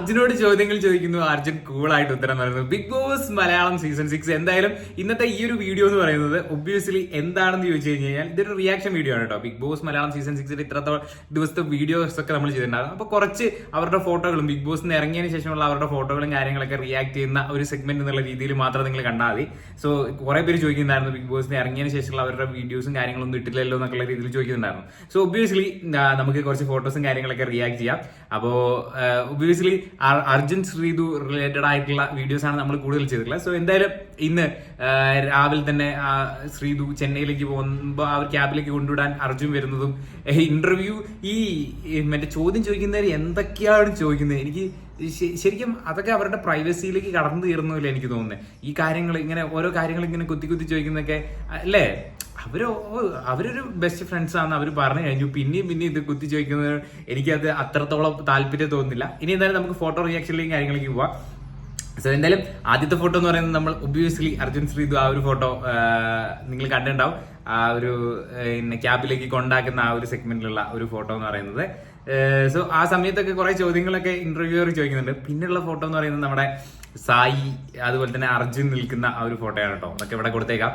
അർജുനോട് ചോദ്യങ്ങൾ ചോദിക്കുന്നു. അർജുൻ കൂളായിട്ട് ഉത്തരം പറയുന്നു Bigg Boss Malayalam season six എന്തായാലും ഇന്നത്തെ ഈ ഒരു വീഡിയോ എന്ന് പറയുന്നത് ഒബ്വിയസ്ലി എന്താണെന്ന് ചോദിച്ചു കഴിഞ്ഞാൽ ഇതൊരു റിയാക്ഷൻ വീഡിയോ ആണ് കേട്ടോ. ബിഗ് ബോസ് മലയാളം സീസൺ സിക്സിൽ ഇത്രത്തോളം ദിവസത്തെ വീഡിയോസ് ഒക്കെ നമ്മൾ ചെയ്തിട്ടുണ്ടാകും അപ്പോൾ കുറച്ച് അവരുടെ ഫോട്ടോകളും ബിഗ് ബോസ് ബോസിന് ഇറങ്ങിയതിന് ശേഷമുള്ള അവരുടെ ഫോട്ടോകളും കാര്യങ്ങളൊക്കെ റിയാക്ട് ചെയ്യുന്ന ഒരു സെഗ്മെന്റ് എന്നുള്ള രീതിയിൽ മാത്രം നിങ്ങൾ കണ്ടാൽ മതി. സോ കുറേ പേര് ചോദിക്കുന്നുണ്ടായിരുന്നു ബിഗ് ബോസിന് ഇറങ്ങിയതിന് ശേഷമുള്ള അവരുടെ വീഡിയോസും കാര്യങ്ങളൊന്നും ഇട്ടില്ലല്ലോ എന്നൊക്കെ രീതിയിൽ ചോദിക്കുന്നുണ്ടായിരുന്നു. സോ ഒബ്വിയസ്ലി നമുക്ക് കുറച്ച് ഫോട്ടോസും കാര്യങ്ങളൊക്കെ റിയാക്ട് ചെയ്യാം. അപ്പോൾ ഒബ്വിയസ്ലി അർജുൻ ശ്രീതു റിലേറ്റഡ് ആയിട്ടുള്ള വീഡിയോസ് ആണ് നമ്മൾ കൂടുതൽ ചെയ്തിട്ടുള്ളത്. സോ എന്തായാലും ഇന്ന് രാവിലെ തന്നെ ശ്രീതു ചെന്നൈയിലേക്ക് പോകുമ്പോൾ ഒരു ക്യാബിലേക്ക് കൊണ്ടുവിടാൻ അർജുൻ വരുന്നതും ഇന്റർവ്യൂ ഈ മറ്റേ ചോദ്യം ചോദിക്കുന്നവർ എന്തൊക്കെയാണ് ചോദിക്കുന്നത്? എനിക്ക് ശരിക്കും അതൊക്കെ അവരുടെ പ്രൈവസിയിലേക്ക് കടന്നു തീർന്നില്ല എനിക്ക് തോന്നുന്നത് ഈ കാര്യങ്ങൾ ഇങ്ങനെ ഓരോ കാര്യങ്ങൾ ഇങ്ങനെ കുത്തി കുത്തി ചോദിക്കുന്നതൊക്കെ അല്ലേ? അവർ അവരൊരു ബെസ്റ്റ് ഫ്രണ്ട്സ് ആണെന്ന് അവർ പറഞ്ഞു കഴിഞ്ഞു. പിന്നെയും പിന്നെയും ഇത് കുത്തി ചോദിക്കുന്നത് എനിക്കത് അത്രത്തോളം താല്പര്യം തോന്നുന്നില്ല. ഇനി എന്തായാലും നമുക്ക് ഫോട്ടോ റിയാക്ഷനിലേക്കും കാര്യങ്ങളിലേക്ക് പോവാം. സോ എന്തായാലും ആദ്യത്തെ ഫോട്ടോ എന്ന് പറയുന്നത് നമ്മൾ ഒബ്വിയസ്ലി അർജുൻ ശ്രീതു ആ ഒരു ഫോട്ടോ നിങ്ങൾ കണ്ടിട്ടുണ്ടാവും. ആ ഒരു പിന്നെ ക്യാബിലേക്ക് കൊണ്ടാക്കുന്ന ആ ഒരു സെഗ്മെന്റിലുള്ള ഒരു ഫോട്ടോ എന്ന് പറയുന്നത്. സോ ആ സമയത്തൊക്കെ കുറെ ചോദ്യങ്ങളൊക്കെ ഇന്റർവ്യൂവർ ചോദിക്കുന്നുണ്ട്. പിന്നെയുള്ള ഫോട്ടോ എന്ന് പറയുന്നത് നമ്മുടെ സായി അതുപോലെ തന്നെ അർജുൻ നിൽക്കുന്ന ആ ഒരു ഫോട്ടോയാണ് കേട്ടോ. അതൊക്കെ ഇവിടെ കൊടുത്തേക്കാം.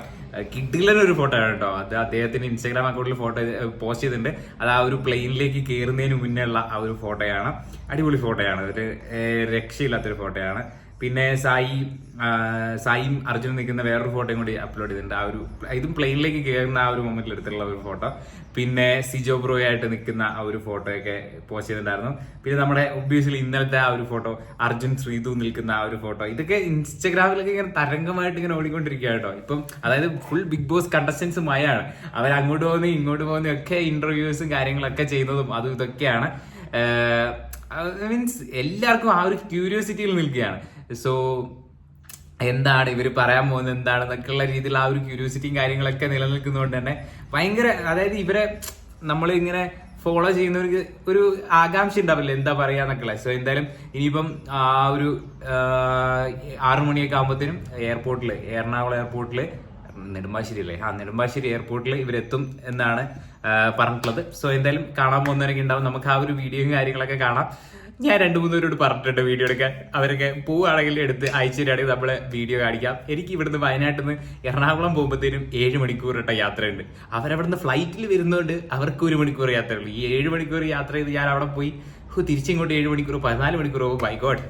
കിഡിലൻ ഒരു ഫോട്ടോ ആണ് കേട്ടോ. അത് അദ്ദേഹത്തിന്റെ ഇൻസ്റ്റാഗ്രാം അക്കൗണ്ടിൽ ഫോട്ടോ പോസ്റ്റ് ചെയ്തിട്ടുണ്ട്. അത് ആ ഒരു പ്ലെയിനിലേക്ക് കയറുന്നതിന് മുന്നേ ഉള്ള ആ ഒരു ഫോട്ടോയാണ് അടിപൊളി ഫോട്ടോയാണ് ഒരു രക്ഷയില്ലാത്തൊരു ഫോട്ടോയാണ് പിന്നെ സായി സായി അർജുനും നിൽക്കുന്ന വേറൊരു ഫോട്ടോയും കൂടി അപ്ലോഡ് ചെയ്തിട്ടുണ്ട്. ആ ഒരു ഇതും പ്ലെയിനിലേക്ക് കയറുന്ന ആ ഒരു മൊമെന്റിൽ എടുത്തിട്ടുള്ള ഒരു ഫോട്ടോ. പിന്നെ സിജോ ബ്രോ ആയിട്ട് നിൽക്കുന്ന ആ ഒരു ഫോട്ടോയൊക്കെ പോസ്റ്റ് ചെയ്തിട്ടുണ്ടായിരുന്നു. പിന്നെ നമ്മുടെ ഒബ്വിയസ്ലി ഇന്നലത്തെ ആ ഒരു ഫോട്ടോ അർജുൻ ശ്രീതു നിൽക്കുന്ന ആ ഒരു ഫോട്ടോ ഇതൊക്കെ ഇൻസ്റ്റഗ്രാമിലൊക്കെ ഇങ്ങനെ തരംഗമായിട്ട് ഇങ്ങനെ ഓടിക്കൊണ്ടിരിക്കുക കേട്ടോ. ഇപ്പം അതായത് ഫുൾ ബിഗ് ബോസ് കണ്ടസ്റ്റൻസ് മയാണ്. അവർ അങ്ങോട്ട് പോകുന്നതും ഇങ്ങോട്ട് പോകുന്നതും ഒക്കെ ഇന്റർവ്യൂസും കാര്യങ്ങളൊക്കെ ചെയ്യുന്നതും അതും ഇതൊക്കെയാണ്. മീൻസ് എല്ലാവർക്കും ആ ഒരു ക്യൂരിയോസിറ്റിയിൽ നിൽക്കുകയാണ്. സോ എന്താണ് ഇവർ പറയാൻ പോകുന്നത്? എന്താണെന്നൊക്കെയുള്ള രീതിയിൽ ആ ഒരു ക്യൂരിയോസിറ്റിയും കാര്യങ്ങളൊക്കെ നിലനിൽക്കുന്നതുകൊണ്ട് തന്നെ ഭയങ്കര അതായത് ഇവരെ നമ്മൾ ഇങ്ങനെ ഫോളോ ചെയ്യുന്നവർക്ക് ഒരു ആകാംക്ഷ ഉണ്ടാവില്ല. എന്താ പറയാന്നൊക്കെ സോ എന്തായാലും ഇനിയിപ്പം ആ ഒരു ആറു മണിയൊക്കെ ആകുമ്പോഴത്തേനും എയർപോർട്ടിൽ എറണാകുളം എയർപോർട്ടിൽ നെടുമ്പാശ്ശേരി അല്ലേ ആ നെടുമ്പാശ്ശേരി എയർപോർട്ടിൽ ഇവരെത്തും എന്നാണ് പറഞ്ഞിട്ടുള്ളത്. സോ എന്തായാലും കാണാൻ പോകുന്നവരൊക്കെ ഉണ്ടാവും. നമുക്ക് ആ ഒരു വീഡിയോയും കാര്യങ്ങളൊക്കെ കാണാം. ഞാൻ രണ്ടു മൂന്ന് പേരോട് പറഞ്ഞിട്ടുണ്ട് വീഡിയോ എടുക്കാൻ. അവരൊക്കെ പോവുകയാണെങ്കിൽ എടുത്ത് അയച്ചു തരികയാണെങ്കിൽ നമ്മൾ വീഡിയോ കാണിക്കാം. എനിക്ക് ഇവിടുന്ന് വയനാട്ടിൽ നിന്ന് എറണാകുളം പോകുമ്പോഴത്തേനും ഏഴ് മണിക്കൂർ ഇട്ട യാത്രയുണ്ട്. അവരവിടുന്ന് ഫ്ലൈറ്റിൽ വരുന്നതുകൊണ്ട് അവർക്ക് ഒരു മണിക്കൂർ യാത്രയുള്ളൂ. ഈ ഏഴ് മണിക്കൂർ യാത്ര ചെയ്ത് ഞാൻ അവിടെ പോയി തിരിച്ചിങ്ങോട്ട് ഏഴ് മണിക്കൂർ പതിനാല് മണിക്കൂർ പോകും. ബൈക്കോട്ട്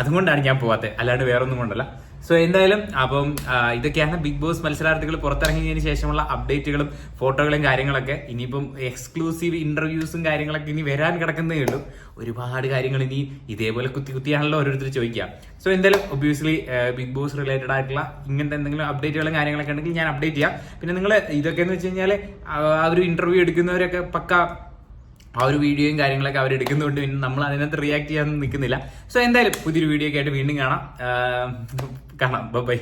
അതുകൊണ്ടാണ് ഞാൻ പോവാത്തത് അല്ലാണ്ട് വേറൊന്നും കൊണ്ടല്ല. സോ എന്തായാലും അപ്പം ഇതൊക്കെയാണ് ബിഗ് ബോസ് മത്സരാർത്ഥികൾ പുറത്തിറങ്ങിയതിന് ശേഷമുള്ള അപ്ഡേറ്റുകളും ഫോട്ടോകളും കാര്യങ്ങളൊക്കെ. ഇനിയിപ്പം എക്സ്ക്ലൂസീവ് ഇന്റർവ്യൂസും കാര്യങ്ങളൊക്കെ ഇനി വരാൻ കിടക്കുന്നേ ഉള്ളൂ. ഒരുപാട് കാര്യങ്ങൾ ഇനി ഇതേപോലെ കുത്തി കുത്തിയാണല്ലോ ഓരോരുത്തർ ചോദിക്കുക. സോ എന്തായാലും ഒബ്വിയസ്ലി ബിഗ് ബോസ് റിലേറ്റഡ് ആയിട്ടുള്ള ഇങ്ങനത്തെ എന്തെങ്കിലും അപ്ഡേറ്റുകളും കാര്യങ്ങളൊക്കെ ഉണ്ടെങ്കിൽ ഞാൻ അപ്ഡേറ്റ് ചെയ്യാം. പിന്നെ നിങ്ങൾ ഇതൊക്കെ എന്ന് വെച്ച് കഴിഞ്ഞാൽ ആ ഒരു ഇന്റർവ്യൂ എടുക്കുന്നവരൊക്കെ പക്ക ആ ഒരു വീഡിയോയും കാര്യങ്ങളൊക്കെ അവർ എടുക്കുന്നതുകൊണ്ട് പിന്നെ നമ്മൾ അതിനകത്ത് റിയാക്ട് ചെയ്യാൻ നിൽക്കുന്നില്ല. സോ എന്തായാലും പുതിയൊരു വീഡിയോ ഒക്കെ ആയിട്ട് വീണ്ടും കാണാം. കാണാം. ബൈ